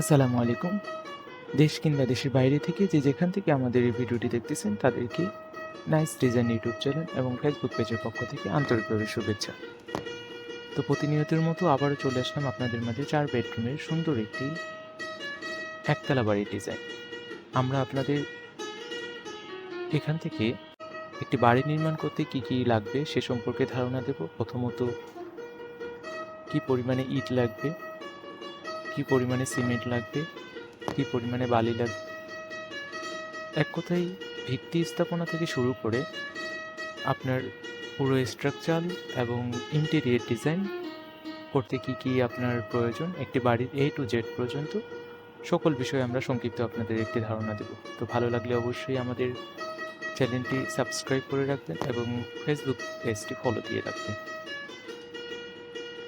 আসসালামু আলাইকুম। দেশ কিংবা দেশের বাইরে থেকে যে যেখান থেকে আমাদের এই ভিডিওটি দেখতেছেন, তাদেরকে নাইস ডিজাইন ইউটিউব চ্যানেল এবং ফেসবুক পেজের পক্ষ থেকে আন্তরিকভাবে শুভেচ্ছা। তো প্রতিনিয়তের মতো আবারও চলে আসলাম আপনাদের মাঝে চার বেডরুমের সুন্দর একটি একতলা বাড়ির ডিজাইন। আমরা আপনাদের এখান থেকে একটি বাড়ি নির্মাণ করতে কি কি লাগবে সে সম্পর্কে ধারণা দেব। প্রথমত, কি পরিমাণে ইট লাগবে? কি পরিমাণে সিমেন্ট লাগবে? কি পরিমাণে বালি লাগবে? এক কথায়, ভিত্তি স্থাপনা থেকে শুরু করে আপনার পুরো স্ট্রাকচার এবং ইন্টেরিয়ার ডিজাইন করতে কি কি আপনার প্রয়োজন? একটি বাড়ির এ টু জেড পর্যন্ত সকল বিষয়ে আমরা সংক্ষিপ্ত আপনাদের একটি ধারণা দেব। তো ভালো লাগলে অবশ্যই আমাদের চ্যানেলটি সাবস্ক্রাইব করে রাখবেন এবং ফেসবুক পেজটি ফলো দিয়ে রাখবেন।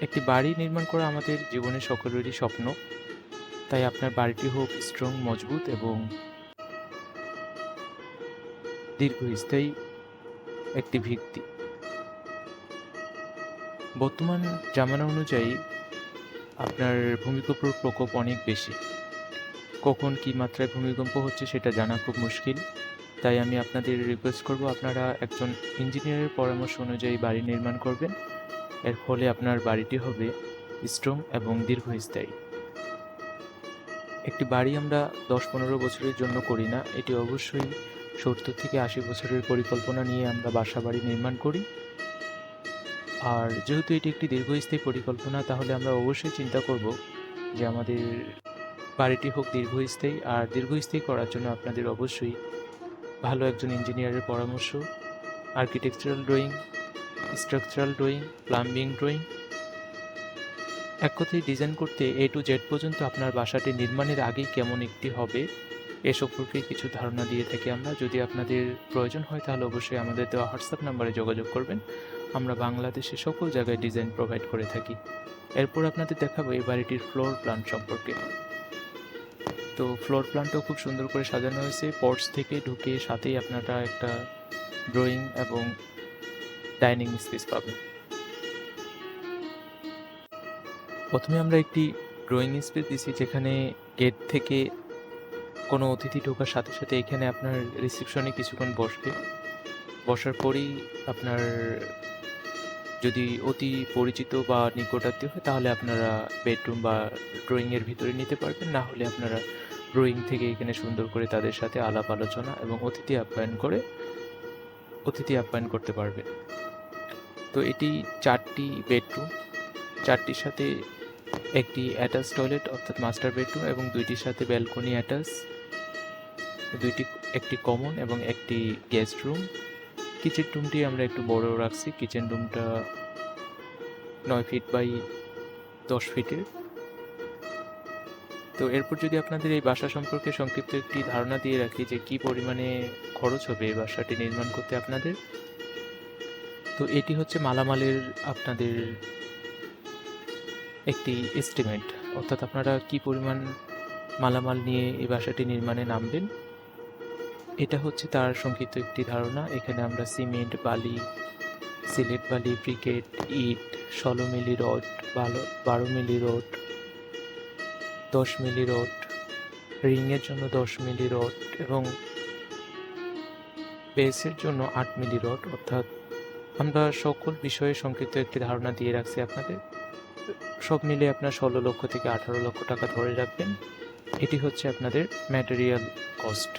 একটি বাড়ি নির্মাণ করা আমাদের জীবনের সকলেরই স্বপ্ন। তাই আপনার বাড়িটি হোক স্ট্রং মজবুত এবং দীর্ঘস্থায়ী একটি ভিত্তি। বর্তমান জামানা অনুযায়ী আপনার ভূমিকম্পর প্রকোপ অনেক বেশি। কখন কি মাত্রায় ভূমিকম্প হচ্ছে সেটা জানা খুব মুশকিল। তাই আমি আপনাদের রিকোয়েস্ট করব, আপনারা একজন ইঞ্জিনিয়ারের পরামর্শ অনুযায়ী বাড়ি নির্মাণ করবেন। এর ফলে আপনার বাড়িটি হবে স্ট্রং এবং দীর্ঘস্থায়ী। একটি বাড়ি আমরা দশ পনেরো বছরের জন্য করি না। এটি অবশ্যই সত্তর থেকে আশি বছরের পরিকল্পনা নিয়ে আমরা বাসা বাড়ি নির্মাণ করি। আর যেহেতু এটি একটি দীর্ঘস্থায়ী পরিকল্পনা, তাহলে আমরা অবশ্যই চিন্তা করব যে আমাদের বাড়িটি হোক দীর্ঘস্থায়ী। আর দীর্ঘস্থায়ী করার জন্য আপনাদের অবশ্যই ভালো একজন ইঞ্জিনিয়ারের পরামর্শ, architectural drawing structural drawing, plumbing drawing. এক কথায় ডিজাইন করতে এ টু জেড পর্যন্ত আপনার বাসাটি নির্মাণের আগেই কেমন একটি হবে, এ সম্পর্কে কিছু ধারণা দিয়ে থাকি আমরা। যদি আপনাদের প্রয়োজন হয় তাহলে অবশ্যই আমাদের দেওয়া হোয়াটসঅ্যাপ নাম্বারে যোগাযোগ করবেন। আমরা বাংলাদেশে সকল জায়গায় ডিজাইন প্রোভাইড করে থাকি। এরপর আপনাদের দেখাবো এই বাড়িটির ফ্লোর প্ল্যান সম্পর্কে। তো ফ্লোর প্ল্যানটাও খুব সুন্দর করে সাজানো হয়েছে। পর্টস থেকে ঢুকে সাথেই আপনারা একটা ড্রয়িং এবং ডাইনিং স্পেস পাবেন প্রথমে আমরা একটি ড্রয়িং স্পেস দিছি যেখানে গেট থেকে কোনো অতিথি ঢোকার সাথে সাথে এখানে আপনার রিসেপশনে কিছুক্ষণ বসবে। বসার পরেই আপনার যদি অতি পরিচিত বা নিকটাত্মীয় হয় তাহলে আপনারা বেডরুম বা ড্রয়িংয়ের ভিতরে নিতে পারবেন। না হলে আপনারা ড্রয়িং থেকে এখানে সুন্দর করে তাদের সাথে আলাপ আলোচনা এবং অতিথি আপ্যায়ন করে অতিথি আপ্যায়ন করতে পারবেন। তো এটি চারটি বেডরুম। চারটির সাথে একটি অ্যাটাচ টয়লেট, অর্থাৎ মাস্টার বেডরুম, এবং দুইটির সাথে ব্যালকনি অ্যাটাচ। দুইটি, একটি কমন এবং একটি গেস্ট রুম। কিচেন রুমটি আমরা একটু বড় রাখছি। কিচেন রুমটা নয় ফিট বাই দশ ফিটের। তো এরপর যদি আপনাদের এই বাসা সম্পর্কে সংক্ষিপ্ত একটি ধারণা দিয়ে রাখি যে কি পরিমাণে খরচ হবে এই বাসাটি নির্মাণ করতে আপনাদের তো এটি হচ্ছে মালামালের আপনাদের একটি এস্টিমেট অর্থাৎ আপনারা কি পরিমাণ মালামাল নিয়ে এই বাসাটি নির্মাণে নামবেন? এটা হচ্ছে তার সংক্ষিপ্ত একটি ধারণা। এখানে আমরা সিমেন্ট, বালি, সিলেট বালি, ব্রিকেট, ইট, ষোলো মিলি রড বারো মিলি রড, দশ মিলি রড, রিংয়ের জন্য দশ মিলি রড এবং বেসের জন্য আট মিলি রড, অর্থাৎ আমরা সকল বিষয়ে সংক্ষিপ্ত একটি ধারণা দিয়ে রাখছি আপনাদের। সব মিলে আপনার ষোলো লক্ষ থেকে আঠারো লক্ষ টাকা ধরে রাখবেন। এটি হচ্ছে আপনাদের ম্যাটেরিয়াল কস্ট